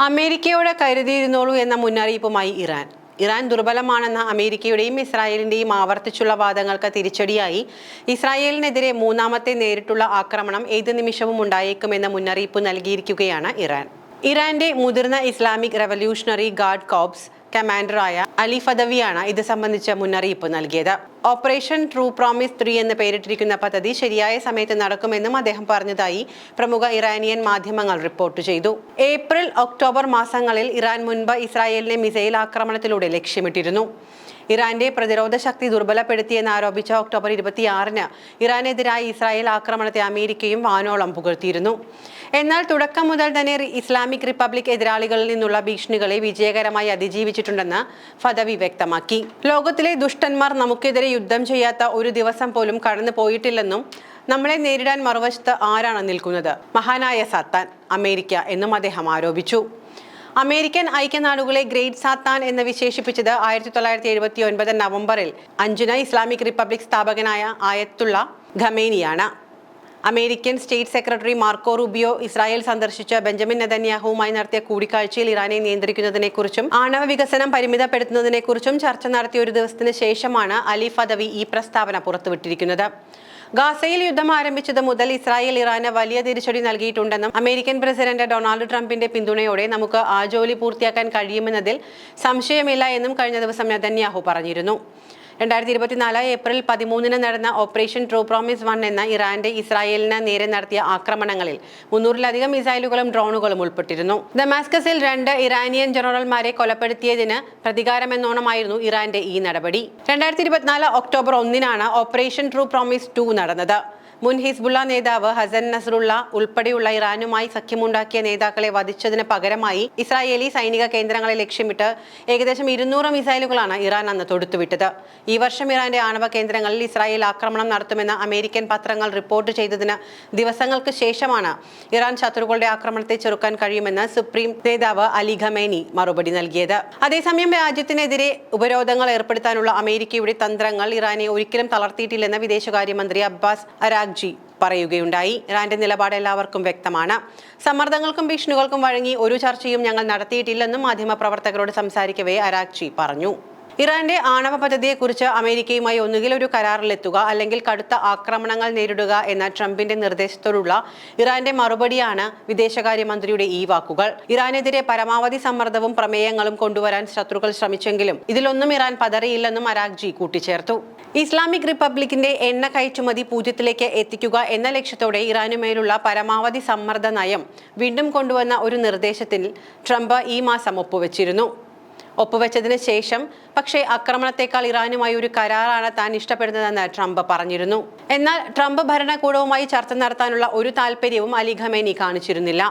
അമേരിക്കയോട് കരുതിയിരുന്നോളൂ എന്ന മുന്നറിയിപ്പുമായി Iran. Iran ദുർബലമാണെന്ന അമേരിക്കയുടെയും ഇസ്രായേലിന്റെയും ആവർത്തിച്ചുള്ള വാദങ്ങൾക്ക് തിരിച്ചടിയായി. ഇസ്രായേലിനെതിരെ മൂന്നാമത്തെ നേരിട്ടുള്ള ആക്രമണം ഏത് നിമിഷവും ഉണ്ടായേക്കുമെന്ന മുന്നറിയിപ്പ് നൽകിയിരിക്കുകയാണ് ഇറാൻ. ഇറാന്റെ മുതിർന്ന ഇസ്ലാമിക് റവല്യൂഷണറി ഗാർഡ് കോപ്സ് കമാൻഡറായ അലി ഫദവിയാണ് ഇത് സംബന്ധിച്ച മുന്നറിയിപ്പ് നൽകിയത്. ഓപ്പറേഷൻ ട്രൂ പ്രോമിസ് ത്രീ എന്ന് പേരിട്ടിരിക്കുന്ന പദ്ധതി ശരിയായ സമയത്ത് നടക്കുമെന്നും അദ്ദേഹം പറഞ്ഞതായി പ്രമുഖ ഇറാനിയൻ മാധ്യമങ്ങൾ റിപ്പോർട്ട് ചെയ്തു. ഏപ്രിൽ ഒക്ടോബർ മാസങ്ങളിൽ ഇറാൻ മുൻപ് ഇസ്രായേലിനെ മിസൈൽ ആക്രമണത്തിലൂടെ ലക്ഷ്യമിട്ടിരുന്നു. ഇറാന്റെ പ്രതിരോധ ശക്തി ദുർബലപ്പെടുത്തിയെന്ന് ആരോപിച്ച ഒക്ടോബർ ഇരുപത്തിയാറിന് ഇറാനെതിരായ ഇസ്രായേൽ ആക്രമണത്തെ അമേരിക്കയും വാനോളം പുകഴ്ത്തിയിരുന്നു. എന്നാൽ തുടക്കം മുതൽ തന്നെ ഇസ്ലാമിക് റിപ്പബ്ലിക് എതിരാളികളിൽ നിന്നുള്ള ഭീഷണികളെ വിജയകരമായി അതിജീവിച്ചിട്ടുണ്ടെന്ന് ഫദവി വ്യക്തമാക്കി. ലോകത്തിലെ ദുഷ്ടന്മാർ നമുക്കെതിരെ യുദ്ധം ചെയ്യാത്ത ഒരു ദിവസം പോലും കടന്നു പോയിട്ടില്ലെന്നും നമ്മളെ നേരിടാൻ മറുവശത്ത് ആരാണ് നിൽക്കുന്നത്? മഹാനായ സത്താൻ അമേരിക്ക എന്നും അദ്ദേഹം ആരോപിച്ചു. അമേരിക്കൻ ഐക്യനാടുകളെ ഗ്രേറ്റ് സാത്താൻ എന്ന് വിശേഷിപ്പിച്ചത് ആയിരത്തി തൊള്ളായിരത്തി എഴുപത്തി ഒൻപത് നവംബറിൽ. അഞ്ചുന ഇസ്ലാമിക് റിപ്പബ്ലിക് സ്ഥാപകനായ Ayatollah ഖമേനിയാണ്. American state secretary Marco Rubio Israel സന്ദർശിച്ച ബെഞ്ചമിൻ നെതന്യാഹുവുമായി നടത്തിയ കൂടിക്കാഴ്ചയിൽ ഇറാനെ നിയന്ത്രിക്കുന്നതിനെക്കുറിച്ചും ആണവ വികസനം പരിമിതപ്പെടുത്തുന്നതിനെക്കുറിച്ചും ചർച്ച നടത്തിയ ഒരു ദിവസത്തിന് ശേഷമാണ് അലി ഫദവി ഈ പ്രസ്താവന പുറത്തുവിട്ടിരിക്കുന്നത്. ഗാസയിൽ യുദ്ധം ആരംഭിച്ചത് മുതൽ ഇസ്രായേൽ ഇറാന് വലിയ തിരിച്ചടി നൽകിയിട്ടുണ്ടെന്നും അമേരിക്കൻ പ്രസിഡന്റ് ഡൊണാൾഡ് ട്രംപിന്റെ പിന്തുണയോടെ നമുക്ക് ആ ജോലി പൂർത്തിയാക്കാൻ കഴിയുമെന്നതിൽ സംശയമില്ല എന്നും കഴിഞ്ഞ ദിവസം നെതന്യാഹു പറഞ്ഞിരുന്നു. രണ്ടായിരത്തി ഇരുപത്തിനാല് ഏപ്രിൽ പതിമൂന്നിന് നടന്ന ഓപ്പറേഷൻ ട്രൂ പ്രോമിസ് വൺ എന്ന ഇറാന്റെ ഇസ്രായേലിന് നേരെ നടത്തിയ ആക്രമണങ്ങളിൽ മുന്നൂറിലധികം മിസൈലുകളും ഡ്രോണുകളും ഉൾപ്പെട്ടിരുന്നു. ദമാസ്കസിൽ രണ്ട് ഇറാനിയൻ ജനറൽമാരെ കൊലപ്പെടുത്തിയതിന് പ്രതികാരമെന്നോണമായിരുന്നു ഇറാന്റെ ഈ നടപടി. രണ്ടായിരത്തി ഇരുപത്തിനാല് ഒക്ടോബർ ഒന്നിനാണ് ഓപ്പറേഷൻ ട്രൂ പ്രോമിസ് ടു നടന്നത്. മുൻ ഹിസ്ബുള്ള നേതാവ് ഹസൻ നസറുള്ള ഉൾപ്പെടെയുള്ള ഇറാനുമായി സഖ്യമുണ്ടാക്കിയ നേതാക്കളെ വധിച്ചതിന് പകരമായി ഇസ്രായേലി സൈനിക കേന്ദ്രങ്ങളെ ലക്ഷ്യമിട്ട് ഏകദേശം ഇരുന്നൂറ് മിസൈലുകളാണ് ഇറാൻ അന്ന് തൊടുത്തുവിട്ടത്. ഈ വർഷം ഇറാന്റെ ആണവ കേന്ദ്രങ്ങളിൽ ഇസ്രായേൽ ആക്രമണം നടത്തുമെന്ന് അമേരിക്കൻ പത്രങ്ങൾ റിപ്പോർട്ട് ചെയ്തതിന് ദിവസങ്ങൾക്ക് ശേഷമാണ് ഇറാൻ ശത്രുക്കളുടെ ആക്രമണത്തെ ചെറുക്കാൻ കഴിയുമെന്ന് സുപ്രീം നേതാവ് അലി ഖമേനി മറുപടി നൽകിയത്. അതേസമയം രാജ്യത്തിനെതിരെ ഉപരോധങ്ങൾ ഏർപ്പെടുത്താനുള്ള അമേരിക്കയുടെ തന്ത്രങ്ങൾ ഇറാനെ ഒരിക്കലും തളർത്തിയിട്ടില്ലെന്ന് വിദേശകാര്യമന്ത്രി അബ്ബാസ് അരാഗ്ജി പറയുകയുണ്ടായി. ഇറാന്റെ നിലപാട് എല്ലാവർക്കും വ്യക്തമാണ്. സമ്മർദ്ദങ്ങൾക്കും ഭീഷണികൾക്കും വഴങ്ങി ഒരു ചർച്ചയും ഞങ്ങൾ നടത്തിയിട്ടില്ലെന്നും മാധ്യമപ്രവർത്തകരോട് സംസാരിക്കവേ അരാഗ്ജി പറഞ്ഞു. ഇറാന്റെ ആണവ പദ്ധതിയെക്കുറിച്ച് അമേരിക്കയുമായി ഒന്നുകിൽ ഒരു കരാറിലെത്തുക അല്ലെങ്കിൽ കടുത്ത ആക്രമണങ്ങൾ നേരിടുക എന്ന ട്രംപിന്റെ നിർദ്ദേശത്തോടുള്ള ഇറാന്റെ മറുപടിയാണ് വിദേശകാര്യമന്ത്രിയുടെ ഈ വാക്കുകൾ. ഇറാനെതിരെ പരമാവധി സമ്മർദ്ദവും പ്രമേയങ്ങളും കൊണ്ടുവരാൻ ശത്രുക്കൾ ശ്രമിച്ചെങ്കിലും ഇതിലൊന്നും ഇറാൻ പതറിയില്ലെന്നും അരാഗ്ജി കൂട്ടിച്ചേർത്തു. ഇസ്ലാമിക് റിപ്പബ്ലിക്കിന്റെ എണ്ണ കയറ്റുമതി പൂജ്യത്തിലേക്ക് എത്തിക്കുക എന്ന ലക്ഷ്യത്തോടെ ഇറാനുമേലുള്ള പരമാവധി സമ്മർദ്ദ നയം വീണ്ടും കൊണ്ടുവന്ന ഒരു നിർദ്ദേശത്തിൽ ട്രംപ് ഈ മാസം ഒപ്പുവെച്ചിരുന്നു. ഒപ്പുവെച്ചതിന് ശേഷം പക്ഷേ ആക്രമണത്തെക്കാൾ ഇറാനുമായി ഒരു കരാറാണ് താൻ ഇഷ്ടപ്പെടുന്നതെന്ന് ട്രംപ് പറഞ്ഞിരുന്നു. എന്നാൽ ട്രംപ് ഭരണകൂടവുമായി ചർച്ച നടത്താനുള്ള ഒരു താല്പര്യവും അലി ഖമേനി കാണിച്ചിരുന്നില്ല.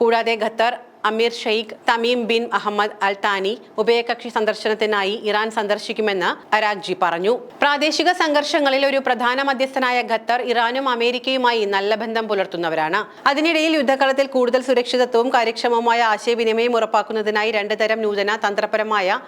കൂടാതെ ഖത്തർ അമീർ Sheikh Tamim bin Ahmad al Thani ഉഭയകക്ഷി സന്ദർശനത്തിനായി ഇറാൻ സന്ദർശിക്കുമെന്ന് അരാഗ്ജി പറഞ്ഞു. പ്രാദേശിക സംഘർഷങ്ങളിൽ ഒരു പ്രധാന മധ്യസ്ഥനായ ഖത്തർ ഇറാനും അമേരിക്കയുമായി നല്ല ബന്ധം പുലർത്തുന്നവരാണ്. അതിനിടയിൽ യുദ്ധകളത്തിൽ കൂടുതൽ സുരക്ഷിതത്വവും കാര്യക്ഷമവുമായ ആശയവിനിമയം ഉറപ്പാക്കുന്നതിനായി രണ്ട് തരം നൂതന തന്ത്രപരമായ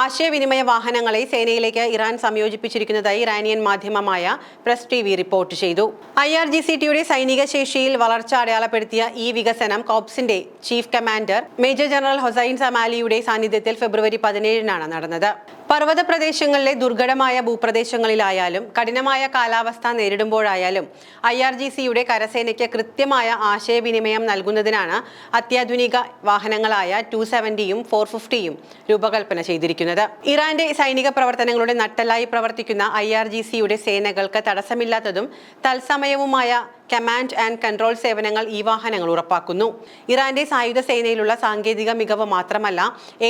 ആശയവിനിമയ വാഹനങ്ങളെ സേനയിലേക്ക് ഇറാൻ സംയോജിപ്പിച്ചിരിക്കുന്നതായി ഇറാനിയൻ മാധ്യമമായ പ്രസ് ടി വി റിപ്പോർട്ട് ചെയ്തു. ഐ ആർ ജി സി ടിയുടെ സൈനിക ശേഷിയിൽ വളർച്ച അടയാളപ്പെടുത്തിയ ഈ വികസനം കോപ്സിന്റെ chief commander major general Hossein സമാലിയുടെ സാന്നിധ്യത്തിൽ ഫെബ്രുവരി പതിനേഴിനാണ് നടന്നത്. പർവത പ്രദേശങ്ങളിലെ ദുർഘടമായ ഭൂപ്രദേശങ്ങളിലായാലും കഠിനമായ കാലാവസ്ഥ നേരിടുമ്പോഴായാലും ഐ ആർ ജി സിയുടെ കരസേനയ്ക്ക് കൃത്യമായ ആശയവിനിമയം നൽകുന്നതിനാണ് അത്യാധുനിക വാഹനങ്ങളായ ടു സെവന്റിയും ഫോർ ഫിഫ്റ്റിയും രൂപകൽപ്പന ചെയ്തിരിക്കുന്നത്. ഇറാന്റെ സൈനിക പ്രവർത്തനങ്ങളുടെ നട്ടലായി പ്രവർത്തിക്കുന്ന ഐ ആർ ജി സിയുടെ സേനകൾക്ക് തടസ്സമില്ലാത്തതും തത്സമയവുമായ കമാൻഡ് ആൻഡ് കൺട്രോൾ സേവനങ്ങൾ ഈ വാഹനങ്ങൾ ഉറപ്പാക്കുന്നു. ഇറാന്റെ സായുധ സേനയിലുള്ള സാങ്കേതിക മികവ് മാത്രമല്ല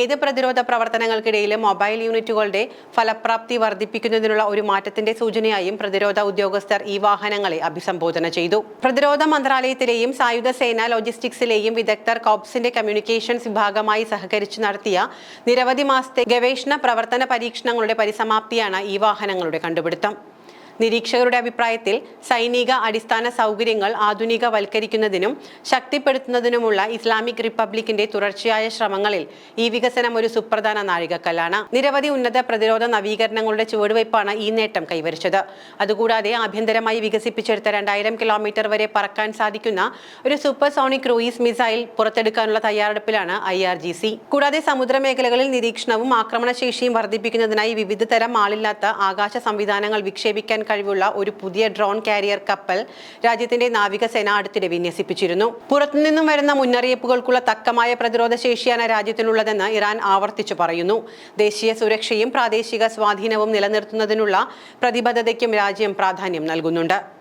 ഏത് പ്രതിരോധ പ്രവർത്തനങ്ങൾക്കിടയിലും മൊബൈൽ യൂണിറ്റുകളുടെ ഫലപ്രാപ്തി വർദ്ധിപ്പിക്കുന്നതിനുള്ള ഒരു മാറ്റത്തിന്റെ സൂചനയായും പ്രതിരോധ ഉദ്യോഗസ്ഥർ ഈ വാഹനങ്ങളെ അഭിസംബോധന ചെയ്തു. പ്രതിരോധ മന്ത്രാലയത്തിലെയും സായുധ സേന ലോജിസ്റ്റിക്സിലെയും വിദഗ്ധർ കോപ്സിന്റെ കമ്മ്യൂണിക്കേഷൻസ് വിഭാഗമായി സഹകരിച്ച് നടത്തിയ നിരവധി മാസത്തെ ഗവേഷണ പ്രവർത്തന പരീക്ഷണങ്ങളുടെ പരിസമാപ്തിയാണ് ഈ വാഹനങ്ങളുടെ കണ്ടുപിടുത്തം. നിരീക്ഷകരുടെ അഭിപ്രായത്തിൽ സൈനിക അടിസ്ഥാന സൗകര്യങ്ങൾ ആധുനികവൽക്കരിക്കുന്നതിനും ശക്തിപ്പെടുത്തുന്നതിനുമുള്ള ഇസ്ലാമിക് റിപ്പബ്ലിക്കിന്റെ തുടർച്ചയായ ശ്രമങ്ങളിൽ ഈ വികസനം ഒരു സുപ്രധാന നാഴികക്കല്ലാണ്. നിരവധി ഉന്നത പ്രതിരോധ നവീകരണങ്ങളുടെ ചുവടുവയ്പ്പാണ് ഈ നേട്ടം കൈവരിച്ചത്. അതുകൂടാതെ ആഭ്യന്തരമായി വികസിപ്പിച്ചെടുത്ത രണ്ടായിരം കിലോമീറ്റർ വരെ പറക്കാൻ സാധിക്കുന്ന ഒരു സൂപ്പർസോണിക് ക്രൂയിസ് മിസൈൽ പുറത്തെടുക്കാനുള്ള തയ്യാറെടുപ്പിലാണ് ഐ ആർ ജി സി. കൂടാതെ സമുദ്രമേഖലകളിൽ നിരീക്ഷണവും ആക്രമണശേഷിയും വർദ്ധിപ്പിക്കുന്നതിനായി വിവിധ തരം ആളില്ലാത്ത ആകാശ സംവിധാനങ്ങൾ വിക്ഷേപിക്കാൻ കഴിവുള്ള ഒരു പുതിയ ഡ്രോൺ കാരിയർ കപ്പൽ രാജ്യത്തിന്റെ നാവികസേന അടുത്തിടെ വിന്യസിപ്പിച്ചിരുന്നു. പുറത്തുനിന്നും വരുന്ന മുന്നറിയിപ്പുകൾക്കുള്ള തക്കമായ പ്രതിരോധ ശേഷിയാണ് രാജ്യത്തിനുള്ളതെന്ന് ഇറാൻ ആവർത്തിച്ചു പറയുന്നു. ദേശീയ സുരക്ഷയും പ്രാദേശിക സ്വാധീനവും നിലനിർത്തുന്നതിനുള്ള പ്രതിബദ്ധതയ്ക്കും രാജ്യം പ്രാധാന്യം നൽകുന്നുണ്ട്.